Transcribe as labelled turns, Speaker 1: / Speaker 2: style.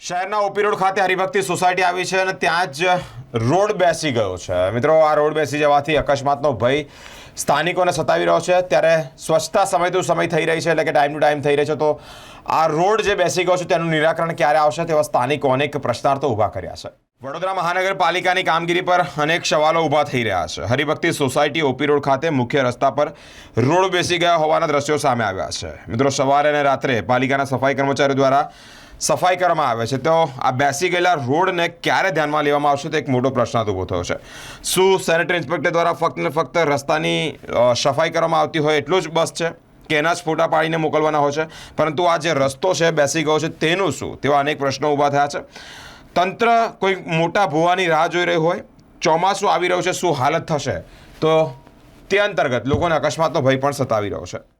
Speaker 1: શહેરના OP road ખાતે Haribhakti society આવી છે અને ત્યાં જ રોડ બેસી ગયો છે. મિત્રો, આ રોડ બેસી જવાથી અકસ્માતનો ભય સ્થાનિકોને સતાવી રહ્યો છે. ત્યારે સ્વચ્છતા સમય ટુ સમય થઈ રહી છે, એટલે કે ટાઈમ ટુ ટાઈમ થઈ રહી છે. તો આ રોડ જે બેસી ગયો છે તેનું નિરાકરણ ક્યારે આવશે તેવા સ્થાનિકો અનેક પ્રશ્નાર્થો ઊભા કર્યા છે. વડોદરા મહાનગરપાલિકાની કામગીરી પર અનેક સવાલો ઊભા થઈ રહ્યા છે. હરિભક્તિ સોસાયટી ઓપી રોડ ખાતે મુખ્ય રસ્તા પર રોડ બેસી ગયા હોવાના દ્રશ્યો સામે આવ્યા છે. મિત્રો, સવારે અને રાત્રે પાલિકાના સફાઈ કર્મચારીઓ દ્વારા સફાઈ કરવામાં આવે છે. તો આ બેસી ગયેલા રોડને ક્યારે ધ્યાનમાં લેવામાં આવશે તો એક મોટો પ્રશ્ન ઊભો થયો છે. શું સેનેટરી ઇન્સ્પેક્ટર દ્વારા ફક્ત ને ફક્ત રસ્તાની સફાઈ કરવામાં આવતી હોય એટલું જ બસ છે? કે એના જ ફોટા પાડીને મોકલવાના હોય છે? પરંતુ આ જે રસ્તો છે, બેસી ગયો છે, તેનું શું? તેવા અનેક પ્રશ્નો ઊભા થયા છે. તંત્ર કોઈ મોટા ભૂવાની રાહ જોઈ રહ્યું હોય, ચોમાસું આવી રહ્યું છે, શું હાલત થશે? તો તે અંતર્ગત લોકોને અકસ્માતનો ભય પણ સતાવી રહ્યો છે.